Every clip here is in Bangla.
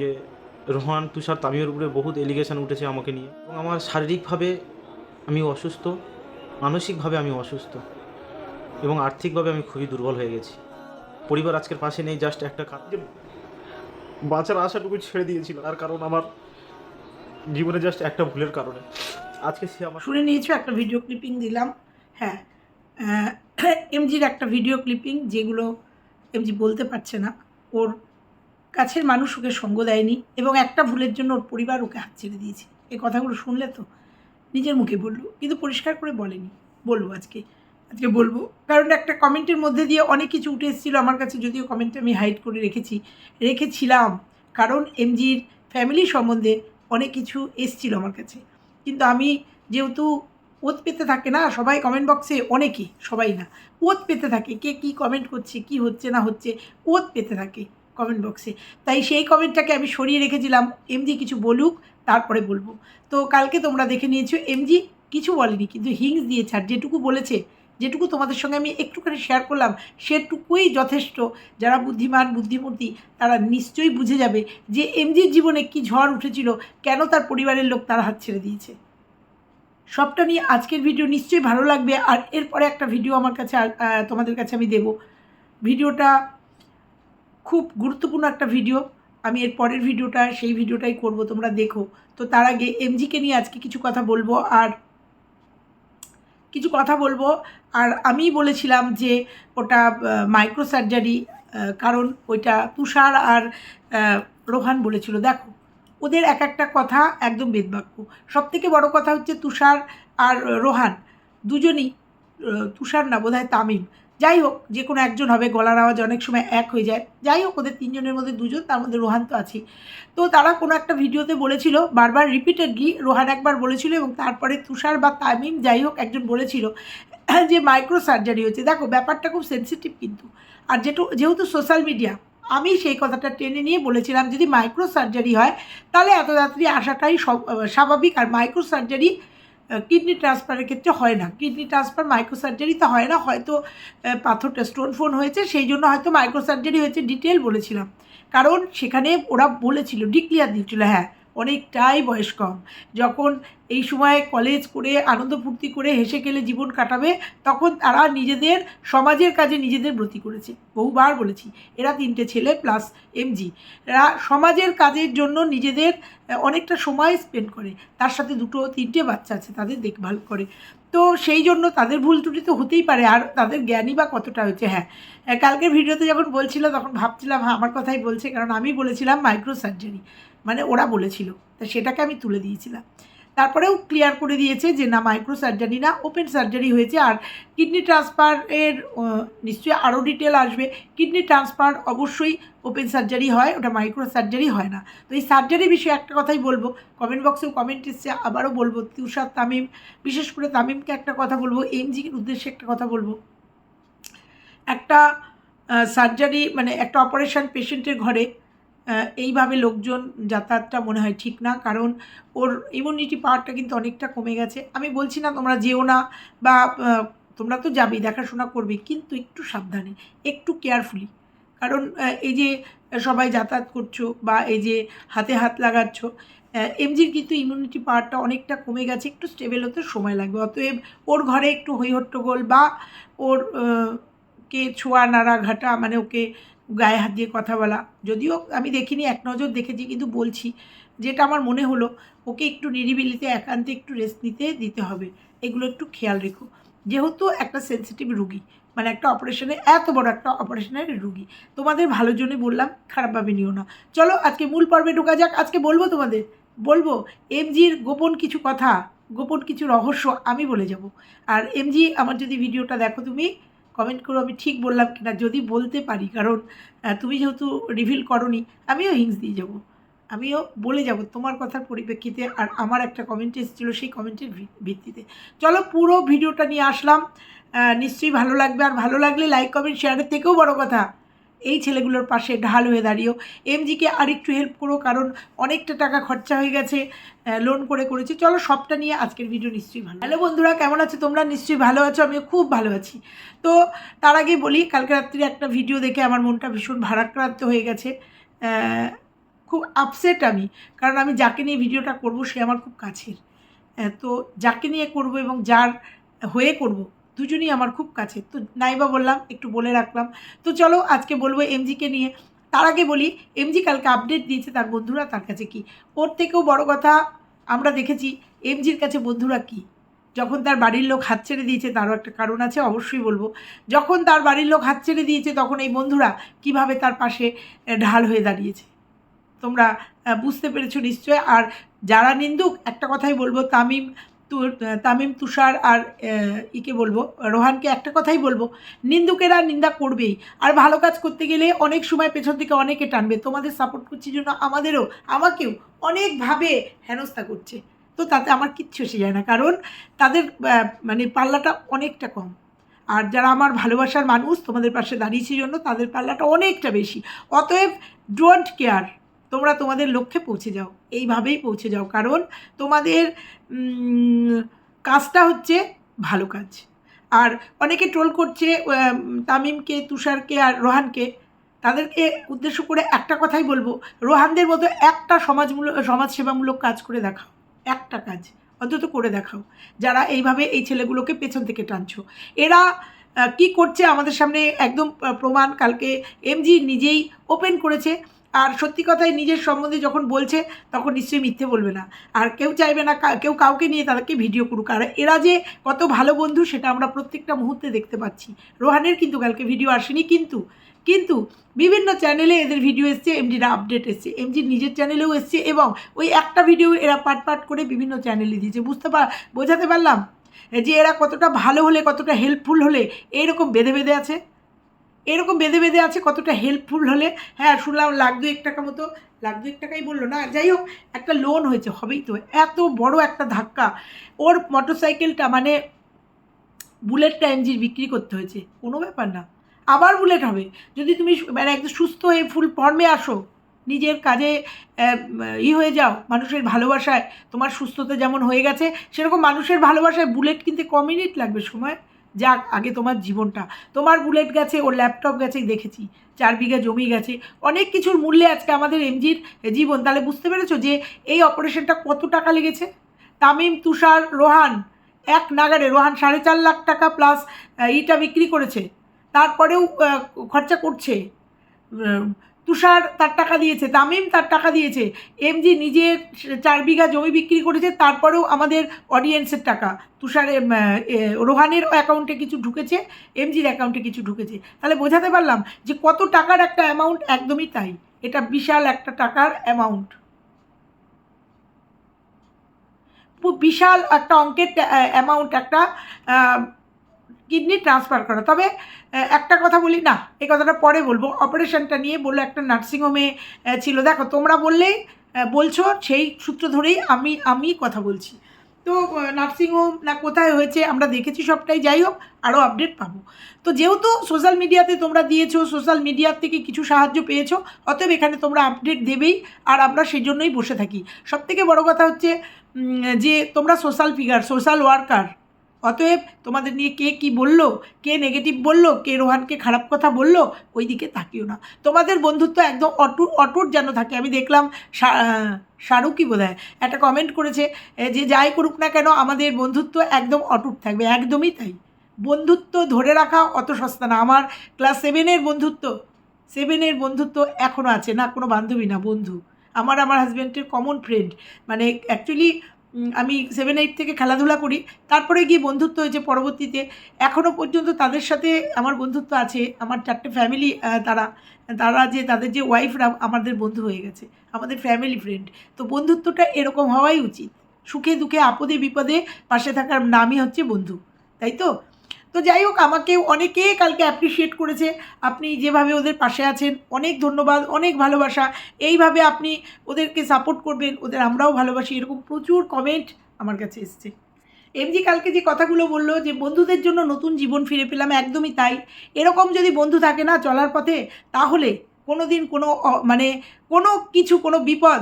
যে রোহান, তুষার, তামিমের উপরে বহুত এলিগেশন উঠেছে আমাকে নিয়ে। এবং আমার শারীরিকভাবে আমি অসুস্থ, মানসিকভাবে আমি অসুস্থ, এবং আর্থিকভাবে আমি খুবই দুর্বল হয়ে গেছি। পরিবার আজকের পাশে নেই জাস্ট একটা যে বাঁচার আশাটুকু ছেড়ে দিয়েছিল, তার কারণ আমার জীবনে জাস্ট একটা ভুলের কারণে। আজকে সে আমার শুনে নিয়েছো, একটা ভিডিও ক্লিপিং দিলাম। হ্যাঁ এমজির একটা ভিডিও ক্লিপিং যেগুলো এমজি বলতে পারছে না। ওর কাছের মানুষ ওকে সঙ্গ দেয়নি এবং একটা ভুলের জন্য ওর পরিবার ওকে হাত ছেড়ে দিয়েছে। এই কথাগুলো শুনলে তো নিজের মুখে বলল, কিন্তু পরিষ্কার করে বলেনি। বলব আজকে আজকে বলব। কারণ একটা কমেন্টের মধ্যে দিয়ে অনেক কিছু উঠে এসেছিল আমার কাছে, যদিও কমেন্টটা আমি হাইড করে রেখেছি। রেখেছিলাম, কারণ এমজির ফ্যামিলি সম্বন্ধে অনেক কিছু এসছিল আমার কাছে। কিন্তু আমি যেহেতু ওত পেতে থাকে না, সবাই কমেন্ট বক্সে অনেকে, সবাই না ওত পেতে থাকে, কে কী কমেন্ট করছে, কি হচ্ছে, না হচ্ছে ওত পেতে থাকে। কমেন্ট বক্সে তাই সেই কমেন্টটাকে আমি সরিয়ে রেখেছিলাম এমজি কিছু বলুক, তারপরে বলব। তো কালকে তোমরা দেখে নিয়েছো এমজি কিছু বলেনি, কিন্তু হিংস দিয়েছে, আর যেটুকু বলেছে, যেটুকু তোমাদের সঙ্গে আমি একটুখানি শেয়ার করলাম, সেটুকুই যথেষ্ট। যারা বুদ্ধিমান বুদ্ধিমূর্তি তারা নিশ্চয়ই বুঝে যাবে যে এমজির জীবনে কি ঝড় উঠেছিল, কেন তার পরিবারের লোক তার হাত ছেড়ে দিয়েছে। সবটা নিয়ে আজকের ভিডিও নিশ্চয়ই ভালো লাগবে, আর এরপরে একটা ভিডিও আমার কাছে তোমাদের কাছে আমি দেব। ভিডিওটা খুব গুরুত্বপূর্ণ একটা ভিডিও আমি এর পরের ভিডিওটা সেই ভিডিওটাই করব, তোমরা দেখো। তো তার আগে এমজিকে নিয়ে আজকে কিছু কথা বলব আর কিছু কথা বলব। আর আমি বলেছিলাম যে ওটা মাইক্রো সার্জারি কারণ ওইটা তুষার আর রোহান বলেছিল। দেখো, ওদের এক একটা কথা একদম বেদবাক্য। সব থেকে বড় কথা হচ্ছে তুষার আর রোহান। দুজনই তুষার না, বোধহয় তামিম। যাই হোক, যে কোনো একজন হবে, গলার আওয়াজ অনেক সময় এক হয়ে যায়। যাই হোক, ওদের তিনজনের মধ্যে দুজন, তার মধ্যে রোহান তো আছেই। তো তারা কোনো একটা ভিডিওতে বলেছিল, বারবার রিপিটেডলি রোহান একবার বলেছিল এবং তারপরে তুষার বা তামিম যাই হোক একজন বলেছিল যে মাইক্রো সার্জারি হচ্ছে। দেখো, ব্যাপারটা খুব সেন্সিটিভ কিন্তু। আর যেটু, যেহেতু সোশ্যাল মিডিয়া আমি সেই কথাটা টেনে নিয়ে বলেছিলাম, যদি মাইক্রো সার্জারি হয়, তাহলে এত তাড়াতাড়ি আসাটাই সব, স্বাভাবিক। আর মাইক্রো সার্জারি কিডনি ট্রান্সফারের ক্ষেত্রে হয় না। কিডনি ট্রান্সফার মাইক্রো সার্জারিতে হয় না। হয়তো পাথরটা স্টোন ফোন হয়েছে, সেই জন্য হয়তো মাইক্রোসার্জারি হয়েছে ডিটেল বলেছিলাম। কারণ সেখানে ওরা বলেছিল ডিক্লিয়ার দিয়েছিল হ্যাঁ অনেকটাই বয়স কম। যখন এই সময় কলেজ করে আনন্দ ফুর্তি করে হেসে খেলে জীবন কাটাবে, তখন তারা নিজেদের সমাজের কাজে নিজেদের ব্রতী করেছে। বহুবার বলেছি, এরা তিনটে ছেলে প্লাস এমজি এরা সমাজের কাজের জন্য নিজেদের অনেকটা সময় স্পেন্ড করে। তার সাথে দুটো, তিনটে বাচ্চা আছে, তাদের দেখভাল করে। তো সেই জন্য তাদের ভুল ত্রুটি তো হতেই পারে, আর তাদের জ্ঞানই বা কতটা হয়েছে হ্যাঁ। কালকের ভিডিওতে যখন বলছিল, তখন ভাবছিলাম হ্যাঁ আমার কথাই বলছে, কারণ আমি বলেছিলাম মাইক্রো সার্জারি মানে ওরা বলেছিল, তা সেটাকে আমি তুলে দিয়েছিলাম। তারপরেও ক্লিয়ার করে দিয়েছে যে না মাইক্রো সার্জারি না ওপেন সার্জারি হয়েছে। আর কিডনি ট্রান্সফারের নিশ্চয়ই আরও ডিটেল আসবে। কিডনি ট্রান্সফার অবশ্যই ওপেন সার্জারি হয়, ওটা মাইক্রো সার্জারি হয় না। তো এই সার্জারি বিষয়ে একটা কথাই বলব কমেন্ট বক্সেও কমেন্ট এসছে, আবারও বলব, তুষার তামিম, বিশেষ করে তামিমকে একটা কথা বলব, এমজির উদ্দেশ্যে একটা কথা বলব। একটা সার্জারি মানে একটা অপারেশন পেশেন্টের ঘরে এইভাবে লোকজন যাতায়াতটা মনে হয় ঠিক না। কারণ ওর ইমিউনিটি পাওয়ারটা কিন্তু অনেকটা কমে গেছে। আমি বলছি না তোমরা যেও না বা তোমরা তো যাবেই, দেখাশোনা করবে, কিন্তু একটু সাবধানে, একটু কেয়ারফুলি কারণ এই যে সবাই যাতায়াত করছ বা এই যে হাতে হাত লাগাচ্ছ এমজির কিন্তু ইমিউনিটি পাওয়ারটা অনেকটা কমে গেছে, একটু স্টেবল হতে সময় লাগবে। অতএব ওর ঘরে একটু হৈহট্টগোল বা ওর কে ছোঁয়া নাড়া ঘাটা মানে ওকে গায়ে হাত দিয়ে কথা বলা। যদিও আমি দেখিনি, এক নজর দেখেছি, কিন্তু বলছি, যেটা আমার মনে হলো, ওকে একটু নিরিবিলিতে, একান্তে একটু রেস্ট নিতে দিতে হবে। এগুলো একটু খেয়াল রেখো। যেহেতু একটা সেন্সিটিভ রুগী মানে একটা অপারেশনে এত বড় একটা অপারেশনের রুগী, তোমাদের ভালো জন্যে বললাম খারাপভাবে নিও না। চলো, আজকে মূল পর্বে ঢোকা যাক। আজকে বলব তোমাদের, বলব এমজির গোপন কিছু কথা, গোপন কিছু রহস্য আমি বলে যাব। আর এমজি আমার যদি ভিডিওটা দেখো তুমি কমেন্ট করো, আমি ঠিক বললাম কি না যদি বলতে পারি, কারণ তুমি যেহেতু রিভিল করনি, আমিও হিংস দিয়ে যাব। আমিও বলে যাব তোমার কথার পরিপ্রেক্ষিতে, আর আমার একটা কমেন্ট এসেছিল সেই কমেন্টের ভিত্তিতে। চলো পুরো ভিডিওটা নিয়ে আসলাম। নিশ্চয়ই ভালো লাগবে, আর ভালো লাগলে লাইক কমেন্ট শেয়ারের থেকেও বড় কথা। এই ছেলেগুলোর পাশে ঢাল হয়ে দাঁড়িয়েও। এমজিকে আর একটু হেল্প করো, কারণ অনেকটা টাকা খরচা হয়ে গেছে লোন করে করেছি। চলো সবটা নিয়ে আজকের ভিডিও নিশ্চয়ই ভালো। হ্যালো বন্ধুরা, কেমন আছো তোমরা? নিশ্চয়ই ভালো আছো, আমিও খুব ভালো আছি। তো তার আগে বলি, কালকে রাত্রি একটা ভিডিও দেখে আমার মনটা ভীষণ ভারাক্রান্ত হয়ে গেছে। খুব আপসেট আমি, কারণ আমি যাকে নিয়ে ভিডিওটা করব, সে আমার খুব কাছের। তো যাকে নিয়ে করব এবং যার হয়ে করব দুজনই আমার খুব কাছে। তো নাইবা বললাম, একটু বলে রাখলাম। তো চলো আজকে বলব এমজিকে নিয়ে। তার আগে বলি, এমজি কালকে আপডেট দিয়েছে তার বন্ধুরা, তার কাছে কি? ওর থেকেও বড় কথা আমরা দেখেছি, এমজির কাছে বন্ধুরা কি? যখন তার বাড়ির লোক হাত ছেড়ে দিয়েছে, তারও একটা কারণ আছে, অবশ্যই বলব। যখন তার বাড়ির লোক হাত ছেড়ে দিয়েছে, তখন এই বন্ধুরা কীভাবে তার পাশে ঢাল হয়ে দাঁড়িয়েছে? তোমরা বুঝতে পেরেছ নিশ্চয়। আর যারা নিন্দুক, একটা কথাই বলব, তামিম তামিম, তুষার আর ইকে বলব, রোহানকে একটা কথাই বলব, নিন্দুকেরা নিন্দা করবেই। আর ভালো কাজ করতে গেলে অনেক সময় পেছন থেকে অনেকে টানবে। তোমাদের সাপোর্ট করছি জন্য আমাদেরও, আমাকেও অনেকভাবে হেনস্থা করছে। তো তাতে আমার কিচ্ছু এসে যায় না। কারণ তাদের মানে পাল্লাটা অনেকটা কম। আর যারা আমার ভালোবাসার মানুষ, তোমাদের পাশে দাঁড়িয়েছে জন্য তাদের পাল্লাটা অনেকটা বেশি। অতএব ডোন্ট কেয়ার তোমরা তোমাদের লক্ষ্যে পৌঁছে যাও। এইভাবেই পৌঁছে যাও। কারণ তোমাদের কাজটা হচ্ছে ভালো কাজ। আর অনেকে ট্রোল করছে তামিমকে, তুষারকে আর রোহানকে। তাদেরকে উদ্দেশ্য করে একটা কথাই বলব, রোহানদের মতো একটা সমাজমূলক সমাজসেবামূলক কাজ করে দেখাও। একটা কাজ, অন্তত করে দেখাও। যারা এইভাবে এই ছেলেগুলোকে পেছন থেকে টানছো। এরা কি করছে আমাদের সামনে একদম প্রমাণ। কালকে এমজি নিজেই ওপেন করেছে। আর সত্যি কথাই নিজের সম্বন্ধে যখন বলছে, তখন নিশ্চয়ই মিথ্যে বলবে না। আর কেউ চাইবে না কেউ কাউকে নিয়ে তাদেরকে ভিডিও করুক। আর এরা যে কত ভালো বন্ধু, সেটা আমরা প্রত্যেকটা মুহূর্তে দেখতে পাচ্ছি। রোহানের কিন্তু কালকে ভিডিও আসেনি, কিন্তু কিন্তু বিভিন্ন চ্যানেলে এদের ভিডিও এসছে, এমডিরা আপডেট এসছে, এমজির নিজের চ্যানেলেও এসছে এবং ওই একটা ভিডিও এরা পাট পাট করে বিভিন্ন চ্যানেলে দিয়েছে। বুঝতে পার বোঝাতে পারলাম? যে এরা কতটা ভালো হলে, কতটা হেল্পফুল হলে এইরকম বেঁধে বেঁধে আছে? এরকম বেঁধে বেঁধে আছে, কতটা হেল্পফুল হলে। হ্যাঁ শুনলাম লাখ দুয়েক টাকা মতো, লাখ দুয়েক টাকাই বলল না। যাই হোক, একটা লোন হয়েছে, হবেই তো। এত বড় একটা ধাক্কা। ওর মোটরসাইকেলটা মানে বুলেটটা এমজির বিক্রি করতে হয়েছে। কোনো ব্যাপার না। আবার বুলেট হবে। যদি তুমি মানে একদম সুস্থ হয়ে ফুল ফর্মে আসো, নিজের কাজে ই হয়ে যাও, মানুষের ভালোবাসায়, তোমার সুস্থতা যেমন হয়ে গেছে, সেরকম মানুষের ভালোবাসায় বুলেট কিনতে ক মিনিট লাগবে সময়। যাক, আগে তোমার জীবনটা। তোমার বুলেট গেছে, ওর ল্যাপটপ গেছে দেখেছি। চার বিঘা জমি গেছে। অনেক কিছুর মূল্যে আজকে আমাদের এমজির জীবন। তাহলে বুঝতে পেরেছ যে এই অপারেশনটা কত টাকা লেগেছে? তামিম, তুষার, রোহান, এক নাগারে রোহান সাড়ে চার লাখ টাকা প্লাস ইটা বিক্রি করেছে। তারপরেও খরচা করছে। তুষার তার টাকা দিয়েছে তামিম তার টাকা দিয়েছে এমজি নিজের চার বিঘা জমি বিক্রি করেছে তারপরেও আমাদের অডিয়েন্সের টাকা। তুষারের উম, রোহানের অ্যাকাউন্টে কিছু ঢুকেছে এমজির অ্যাকাউন্টে কিছু ঢুকেছে। তাহলে বোঝাতে পারলাম যে কত টাকার একটা অ্যামাউন্ট একদমই তাই। এটা বিশাল একটা টাকার অ্যামাউন্ট বিশাল একটা অঙ্কের অ্যামাউন্ট একটা কিডনি ট্রান্সফার করা। তবে একটা কথা বলি, না, এই কথাটা পরে বলব। অপারেশনটা নিয়ে বলল একটা নার্সিংহোমে ছিল। দেখো, তোমরা বললেই বলছো, সেই সূত্র ধরেই আমি আমি কথা বলছি। তো নার্সিংহোম, না, কোথায় হয়েছে, আমরা দেখেছি সবটাই। যাই হোক, আরও আপডেট পাবো। তো যেহেতু সোশ্যাল মিডিয়াতে তোমরা দিয়েছ, সোশ্যাল মিডিয়ার থেকে কিছু সাহায্য পেয়েছ, অতএব এখানে তোমরা আপডেট দেবেই, আর আমরা সেই জন্যই বসে থাকি। সবথেকে বড় কথা হচ্ছে যে তোমরা সোশ্যাল ফিগার, সোশ্যাল ওয়ার্কার অতএব তোমাদের নিয়ে কে কি বলল, কে নেগেটিভ বলল, কে রোহানকে খারাপ কথা বলল ওই দিকে তাকিও না। তোমাদের বন্ধুত্ব একদম অটুট অটুট যেন থাকে। আমি দেখলাম শাহরুখই বোধ হয় একটা কমেন্ট করেছে যে যাই করুক না কেন, আমাদের বন্ধুত্ব একদম অটুট থাকবে। একদমই তাই। বন্ধুত্ব ধরে রাখা অত সস্তা না। আমার ক্লাস সেভেনের বন্ধুত্ব সেভেনের বন্ধুত্ব এখনও আছে না, কোনো বান্ধবী না, বন্ধু। আমার আমার হাজব্যান্ডের কমন ফ্রেন্ড মানে অ্যাকচুয়ালি আমি সেভেন এইট থেকে খেলাধুলা করি। তারপরে গিয়ে বন্ধুত্ব হয়েছে পরবর্তীতে। এখনও পর্যন্ত তাদের সাথে আমার বন্ধুত্ব আছে, আমার চারটে ফ্যামিলি তারা তারা যে, তাদের যে ওয়াইফরা আমাদের বন্ধু হয়ে গেছে, আমাদের ফ্যামিলি ফ্রেন্ড তো বন্ধুত্বটা এরকম হওয়াই উচিত। সুখে দুঃখে, আপদে বিপদে পাশে থাকার নামই হচ্ছে বন্ধু, তাই তো? তো যাই হোক, আমাকে অনেকে কালকে অ্যাপ্রিসিয়েট করেছে। আপনি যেভাবে ওদের পাশে আছেন, অনেক ধন্যবাদ, অনেক ভালোবাসা। এইভাবে আপনি ওদেরকে সাপোর্ট করবেন, ওদের আমরাও ভালোবাসি, এরকম প্রচুর কমেন্ট আমার কাছে এসছে। এমজি কালকে যে কথাগুলো বলল যে, বন্ধুদের জন্য নতুন জীবন ফিরে পেলাম, একদমই তাই। এরকম যদি বন্ধু থাকে না চলার পথে, তাহলে কোনো দিন কোনো মানে কোনো কিছু, কোনো বিপদ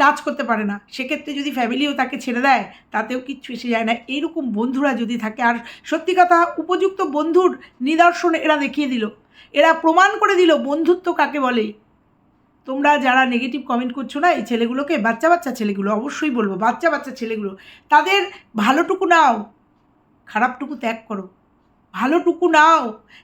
টাচ করতে পারে না। সেক্ষেত্রে যদি ফ্যামিলিও তাকে ছেড়ে দেয়, তাতেও কিচ্ছু এসে যায় না। এইরকম বন্ধুরা যদি থাকে, আর সত্যি কথা, উপযুক্ত বন্ধুর নিদর্শন এরা দেখিয়ে দিল। এরা প্রমাণ করে দিল বন্ধুত্ব কাকে বলে। তোমরা যারা নেগেটিভ কমেন্ট করছ না, এই ছেলেগুলোকে, বাচ্চা বাচ্চা ছেলেগুলো, অবশ্যই বলব, বাচ্চা বাচ্চা ছেলেগুলো, তাদের ভালোটুকু নাও, খারাপটুকু ত্যাগ করো। ভালোটুকু নাও।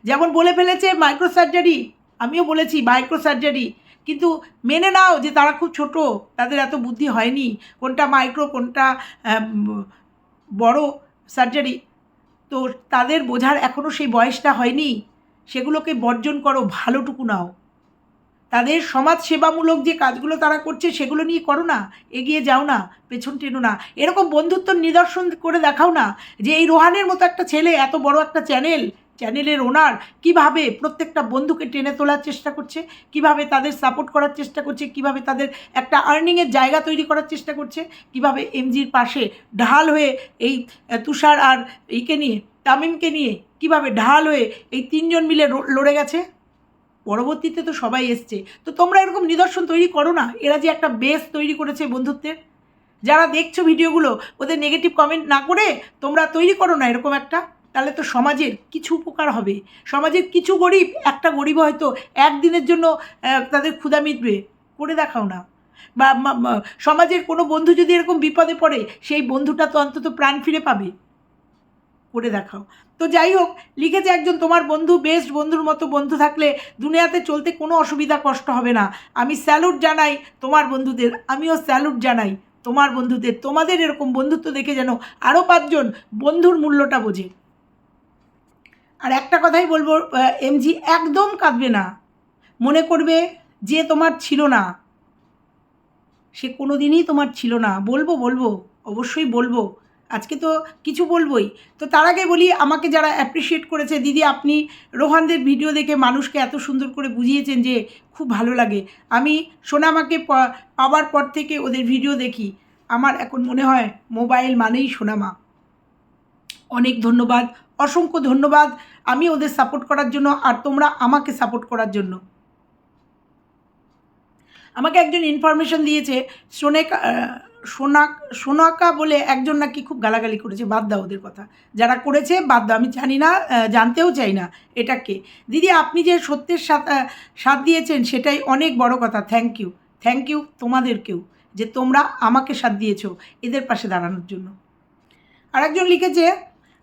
যেমন বলে ফেলেছে মাইক্রো সার্জারি আমিও বলেছি মাইক্রো সার্জারি কিন্তু মেনে নাও যে তারা খুব ছোট, তাদের এত বুদ্ধি হয়নি। কোনটা মাইক্রো কোনটা বড় সার্জারি তো তাদের বোঝার এখনও সেই বয়সটা হয়নি। সেগুলোকে বর্জন করো, ভালোটুকু নাও। তাদের সমাজ সেবামূলক যে কাজগুলো তারা করছে, সেগুলো নিয়ে করো না, এগিয়ে যাও না, পেছন টেনো না। এরকম বন্ধুত্ব নিদর্শন করে দেখাও না যে এই রোহানের মতো একটা ছেলে, এত বড় একটা চ্যানেল চ্যানেলের ওনার কীভাবে প্রত্যেকটা বন্ধুকে টেনে তোলার চেষ্টা করছে, কীভাবে তাদের সাপোর্ট করার চেষ্টা করছে, কীভাবে তাদের একটা আর্নিংয়ের জায়গা তৈরি করার চেষ্টা করছে, কীভাবে এমজির পাশে ঢাল হয়ে এই তুষার আর এইকে নিয়ে, তামিমকে নিয়ে কীভাবে ঢাল হয়ে এই তিনজন মিলে লড়ে গেছে? পরবর্তীতে তো সবাই এসছে। তো তোমরা এরকম নিদর্শন তৈরি করো না। এরা যে একটা বেস তৈরি করেছে বন্ধুত্বের। যারা দেখছ ভিডিওগুলো ওদের নেগেটিভ কমেন্ট না করে তোমরা তৈরি করো না এরকম একটা। তাহলে তো সমাজের কিছু উপকার হবে। সমাজের কিছু গরিব, একটা গরিব হয়তো একদিনের জন্য তাদের ক্ষুদা মিটবে, করে দেখাও না। বা সমাজের কোনো বন্ধু যদি এরকম বিপদে পড়ে, সেই বন্ধুটা তো অন্তত প্রাণ ফিরে পাবে। করে দেখাও। তো যাই হোক, লিখেছে একজন, তোমার বন্ধু বেস্ট বন্ধুর মতো বন্ধু থাকলে দুনিয়াতে চলতে কোনো অসুবিধা, কষ্ট হবে না। আমি স্যালুট জানাই তোমার বন্ধুদের, আমিও স্যালুট জানাই তোমার বন্ধুদের। তোমাদের এরকম বন্ধুত্ব দেখে যেন আরও পাঁচজন বন্ধুর মূল্যটা বোঝে। আর একটা কথাই বলব এমজি একদম কাঁদবে না। মনে করবে যে তোমার ছিল না। সে কোনো দিনই তোমার ছিল না। বলব বলব, অবশ্যই বলব। আজকে তো কিছু বলবোই। তো তার আগে বলি, আমাকে যারা অ্যাপ্রিসিয়েট করেছে, দিদি আপনি রোহানদের ভিডিও দেখে মানুষকে এত সুন্দর করে বুঝিয়েছেন যে খুব ভালো লাগে। আমি সোনামাকে পাওয়ার পর থেকে ওদের ভিডিও দেখি। আমার এখন মনে হয় মোবাইল মানেই সোনামা। অনেক ধন্যবাদ। অসংখ্য ধন্যবাদ। আমি ওদের সাপোর্ট করার জন্য আর তোমরা আমাকে সাপোর্ট করার জন্য। আমাকে একজন ইনফরমেশন দিয়েছে সোনেকা আহ, সোনাক বলে একজন নাকি খুব গালাগালি করেছে বাদ দাও ওদের কথা। যারা করেছে বাদ দাও। আমি জানি না জানতেও চাই না এটাকে দিদি আপনি যে সত্যের সাথ সাথ দিয়েছেন সেটাই অনেক বড় কথা। থ্যাংক ইউ থ্যাংক ইউ তোমাদেরকেও যে তোমরা আমাকে সাথ দিয়েছ এদের পাশে দাঁড়ানোর জন্য। আরেকজন লিখেছে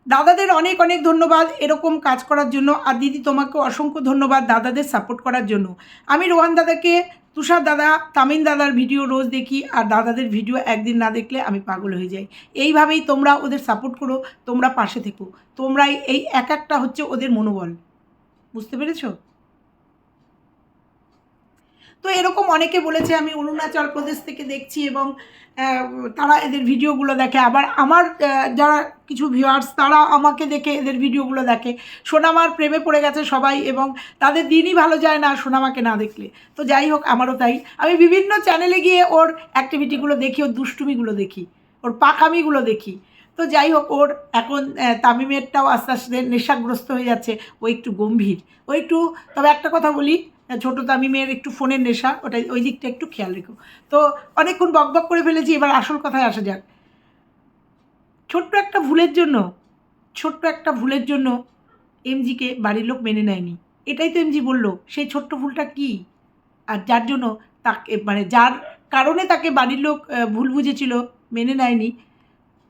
দাদাদের অনেক অনেক ধন্যবাদ এরকম কাজ করার জন্য। আর দিদি তোমাকে অসংখ্য ধন্যবাদ দাদাদের সাপোর্ট করার জন্য। আমি রোহান দাদাকে, তুষার দাদা, তামিন দাদার ভিডিও রোজ দেখি আর দাদাদের ভিডিও একদিন না দেখলে আমি পাগল হয়ে যাই। এইভাবেই তোমরা ওদের সাপোর্ট করো, তোমরা পাশে থেকো। তোমরাই এই এক একটা হচ্ছে ওদের মনোবল। বুঝতে পেরেছ? তো এরকম অনেকে বলেছে, আমি অরুণাচল প্রদেশ থেকে দেখছি এবং তারা এদের ভিডিওগুলো দেখে। আবার আমার যারা কিছু ভিউয়ার্স তারা আমাকে দেখে এদের ভিডিওগুলো দেখে। সোনামার প্রেমে পড়ে গেছে সবাই এবং তাদের দিনই ভালো যায় না সোনামাকে না দেখলে। তো যাই হোক, আমারও তাই। আমি বিভিন্ন চ্যানেলে গিয়ে ওর অ্যাক্টিভিটিগুলো দেখি, ওর দুষ্টুমিগুলো দেখি, ওর পাকামিগুলো দেখি। তো যাই হোক, ওর এখন তামিমেরটাও আস্তে আস্তে নেশাগ্রস্ত হয়ে যাচ্ছে। ও একটু গম্ভীর। ও একটু, তবে একটা কথা বলি ছোট তামিমের একটু ফোনের নেশা ওটা ওই দিকটা একটু খেয়াল রেখো। তো অনেকক্ষণ বকবক করে ফেলেছি, এবার আসল কথায় আসা যাক। ছোট্ট একটা ভুলের জন্য, ছোট্ট একটা ভুলের জন্য এমজিকে বাড়ির লোক মেনে নেয়নি। এটাই তো এমজি বলল, সেই ছোট্ট ভুলটা কি? আর যার জন্য তাকে মানে যার কারণে তাকে বাড়ির লোক ভুল বুঝেছিল, মেনে নেয়নি,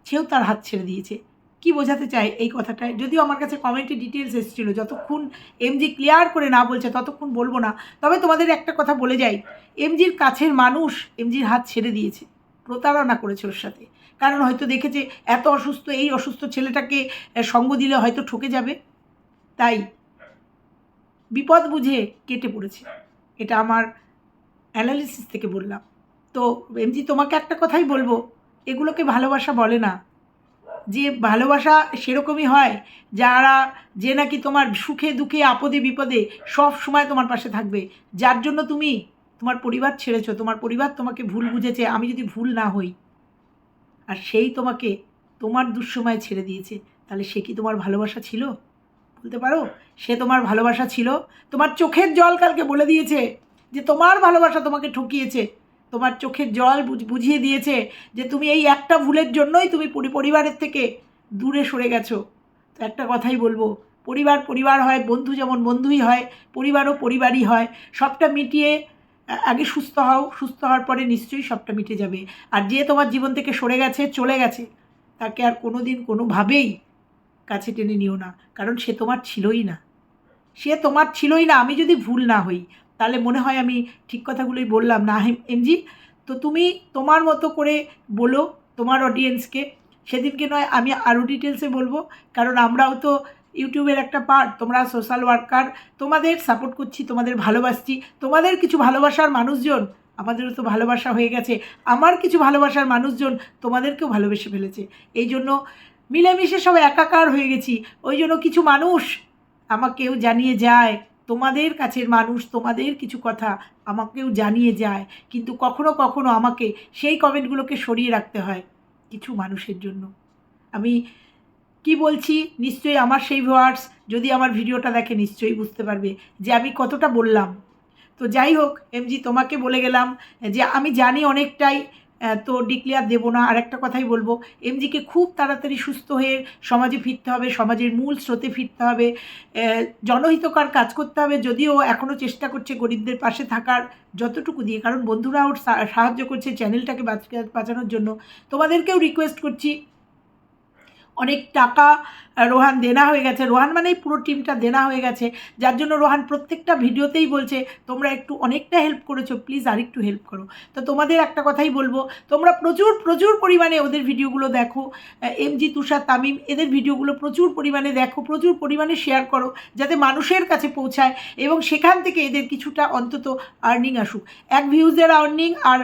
সেও তার হাত ছেড়ে দিয়েছে। কি বোঝাতে চাই এই কথাটায়? যদিও আমার কাছে কমেন্টে ডিটেলস এসেছিল, যতক্ষণ এমজি ক্লিয়ার করে না বলছে, ততক্ষণ বলব না। তবে তোমাদের একটা কথা বলে যাই এমজির কাছের মানুষ এমজির হাত ছেড়ে দিয়েছে, প্রতারণা করেছে ওর সাথে। কারণ হয়তো দেখেছে এত অসুস্থ, এই অসুস্থ ছেলেটাকে সঙ্গ দিলে হয়তো ঠকে যাবে। তাই বিপদ বুঝে কেটে পড়েছে। এটা আমার অ্যানালিসিস থেকে বললাম। তো এমজি তোমাকে একটা কথাই বলব, এগুলোকে ভালোবাসা বলে না। যে ভালোবাসা সেরকমই হয়, যারা যে নাকি তোমার সুখে দুঃখে, আপদে, বিপদে সব সময় তোমার পাশে থাকবে। যার জন্য তুমি তোমার পরিবার ছেড়েছো, তোমার পরিবার তোমাকে ভুল বুঝেছে, আমি যদি ভুল না হই, আর সেই তোমাকে তোমার দুঃসময় ছেড়ে দিয়েছে, তাহলে সে কি তোমার ভালোবাসা ছিল? বলতে পারো? সে তোমার ভালোবাসা ছিল। তোমার চোখের জল কালকে বলে দিয়েছে যে তোমার ভালোবাসা তোমাকে ঠকিয়েছে। তোমার চোখের জল বুঝিয়ে দিয়েছে যে তুমি এই একটা ভুলের জন্যই তুমি পরিবারের থেকে দূরে সরে গেছো। তো একটা কথাই বলব, পরিবার পরিবার হয়, বন্ধু যেমন বন্ধুই হয়, পরিবারও পরিবারই হয়, সবটা মিটিয়ে আগে সুস্থ হও, সুস্থ হওয়ার পরে নিশ্চয়ই সবটা মিটে যাবে। আর যে তোমার জীবন থেকে সরে গেছে, চলে গেছে, তাকে আর কোনো দিন কোনোভাবেই কাছে টেনে নিও না, কারণ সে তোমার ছিলই না। সে তোমার ছিলই না, আমি যদি ভুল না হই তাহলে মনে হয় আমি ঠিক কথাগুলোই বললাম। না এমজি, তো তুমি তোমার মতো করে বলো তোমার অডিয়েন্সকে সেদিনকে নয়, আমি আরও ডিটেলসে বলব। কারণ আমরাও তো ইউটিউবের একটা পার্ট তোমরা সোশ্যাল ওয়ার্কার তোমাদের সাপোর্ট করছি, তোমাদের ভালোবাসছি। তোমাদের কিছু ভালোবাসার মানুষজন, আমাদেরও তো ভালোবাসা হয়ে গেছে। আমার কিছু ভালোবাসার মানুষজন তোমাদেরকেও ভালোবেসে ফেলেছে। এই জন্য মিলেমিশে সব একাকার হয়ে গেছি। ওই জন্য কিছু মানুষ আমাকেও জানিয়ে যায়। তোমাদের কাছের মানুষ, তোমাদের কিছু কথা আমাকেও জানিয়ে যায়, কিন্তু কখনো কখনো আমাকে সেই কমেন্টগুলোকে সরিয়ে রাখতে হয় কিছু মানুষের জন্য। আমি কি বলছি? নিশ্চয়ই আমার সেই ভিউয়ার্স যদি আমার ভিডিওটা দেখে নিশ্চয়ই বুঝতে পারবে যে আমি কতটা বললাম। তো যাই হোক এমজি তোমাকে বলে গেলাম যে আমি জানি অনেকটাই তো ডিক্লেয়ার দেবো না আর একটা কথাই বলব, এমজিকে খুব তাড়াতাড়ি সুস্থ হয়ে সমাজে ফিরতে হবে, সমাজের মূল স্রোতে ফিরতে হবে জনহিতকর কাজ করতে হবে, যদিও এখনও চেষ্টা করছে গরিবদের পাশে থাকার যতটুকু দিয়ে, কারণ বন্ধুরা ওর সাহায্য করছে চ্যানেলটাকে বাঁচ- বাঁচানোর জন্য। তোমাদেরকেও রিকোয়েস্ট করছি অনেক টাকা রোহান দেনা হয়ে গেছে। রোহান মানেই পুরো টিমটা দেনা হয়ে গেছে। যার জন্য রোহান প্রত্যেকটা ভিডিওতেই বলছে, তোমরা একটু অনেকটা হেল্প করেছ প্লিজ আরেকটু হেল্প করো। তো তোমাদের একটা কথাই বলব, তোমরা প্রচুর প্রচুর পরিমাণে ওদের ভিডিওগুলো দেখো। এমজি তুষার, তামিম, এদের ভিডিওগুলো প্রচুর পরিমাণে দেখো, প্রচুর পরিমাণে শেয়ার করো, যাতে মানুষের কাছে পৌঁছায় এবং সেখান থেকে এদের কিছুটা অন্তত আর্নিং আসুক। এক ভিউজের আর্নিং আর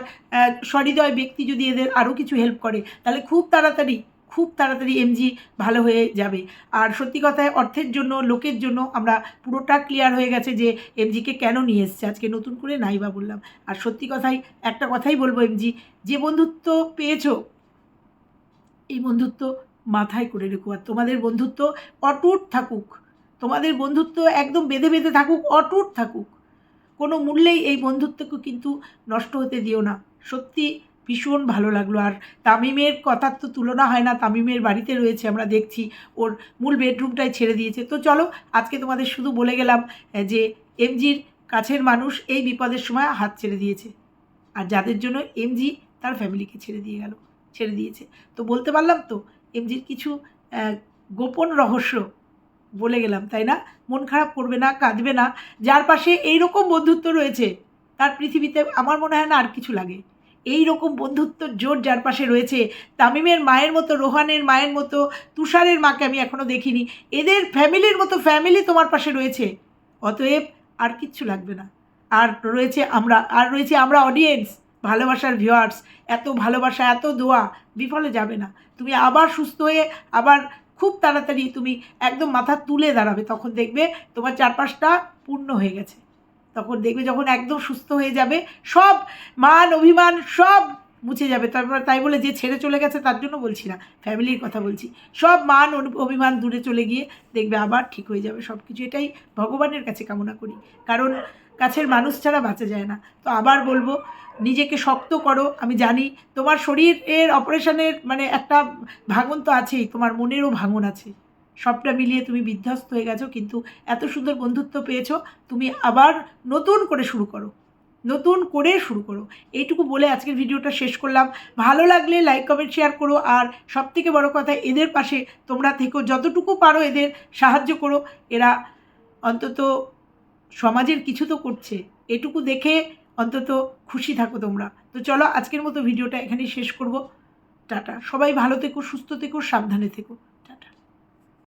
সহৃদয় ব্যক্তি যদি এদের আরও কিছু হেল্প করে, তাহলে খুব তাড়াতাড়ি খুব তাড়াতাড়ি এমজি ভালো হয়ে যাবে। আর সত্যি কথায় অর্থের জন্য, লোকের জন্য আমরা পুরোটা ক্লিয়ার হয়ে গেছে যে এমজিকে কেন নিয়ে এসছে। আজকে নতুন করে নাই বা বললাম। আর সত্যি কথাই একটা কথাই বলব এমজি যে বন্ধুত্ব পেয়েছ, এই বন্ধুত্ব মাথায় করে রেখো। আর তোমাদের বন্ধুত্ব অটুট থাকুক। তোমাদের বন্ধুত্ব একদম বেঁধে বেঁধে থাকুক, অটুট থাকুক। কোনো মূল্যেই এই বন্ধুত্বকে কিন্তু নষ্ট হতে দিও না। সত্যি ভীষণ ভালো লাগল। আর তামিমের কথার তো তুলনা হয় না, তামিমের বাড়িতে রয়েছে, আমরা দেখছি। ওর মূল বেডরুমটাই ছেড়ে দিয়েছে। তো চলো, আজকে তোমাদের শুধু বলে গেলাম যে এমজির কাছের মানুষ এই বিপদের সময় হাত ছেড়ে দিয়েছে। আর যাদের জন্য এমজি তার ফ্যামিলিকে ছেড়ে দিয়ে গেল, ছেড়ে দিয়েছে। তো বলতে পারলাম তো, এমজির কিছু গোপন রহস্য বলে গেলাম, তাই না? মন খারাপ করবে না, কাঁদবে না। যার পাশে এইরকম বন্ধুত্ব রয়েছে, তার পৃথিবীতে আমার মনে হয় না আর কিছু লাগে। এই রকম বন্ধুত্ব জোর যার পাশে রয়েছে তামিমের মায়ের মতো, রোহানের মায়ের মতো, তুষারের মাকে আমি এখনও দেখিনি। এদের ফ্যামিলির মতো ফ্যামিলি তোমার পাশে রয়েছে। অতএব আর কিচ্ছু লাগবে না। আর রয়েছে আমরা, আর রয়েছে আমরা অডিয়েন্স ভালোবাসার ভিউয়ার্স এত ভালোবাসা, এত দোয়া, বিফলে যাবে না। তুমি আবার সুস্থ হয়ে, আবার খুব তাড়াতাড়ি তুমি একদম মাথা তুলে দাঁড়াবে। তখন দেখবে তোমার চারপাশটা পূর্ণ হয়ে গেছে। তখন দেখবে যখন একদম সুস্থ হয়ে যাবে, সব মান, অভিমান সব মুছে যাবে। তারপর তাই বলে যে ছেড়ে চলে গেছে তার জন্য বলছি না ফ্যামিলির কথা বলছি। সব মান অভিমান দূরে চলে গিয়ে দেখবে আবার ঠিক হয়ে যাবে সব কিছু এটাই ভগবানের কাছে কামনা করি। কারণ কাছের মানুষ ছাড়া বাঁচা যায় না। তো আবার বলব, নিজেকে শক্ত করো। আমি জানি তোমার শরীরের অপারেশনের মানে একটা ভাঙন তো আছেই, তোমার মনেরও ভাঙন আছে। সবটা মিলিয়ে তুমি বিধ্বস্ত হয়ে গেছো, কিন্তু এত সুন্দর বন্ধুত্ব পেয়েছ, তুমি আবার নতুন করে শুরু করো, নতুন করে শুরু করো। এইটুকু বলে আজকের ভিডিওটা শেষ করলাম। ভালো লাগলে লাইক কমেন্ট শেয়ার করো, আর সব থেকে বড়ো কথা, এদের পাশে তোমরা থেকো, যতটুকু পারো এদের সাহায্য করো। এরা অন্তত সমাজের কিছু তো করছে, এটুকু দেখে অন্তত খুশি থাকো তোমরা। তো চলো আজকের মতো ভিডিওটা এখানেই শেষ করব। টাটা। সবাই ভালো থেকো, সুস্থ থেকো, সাবধানে থেকো।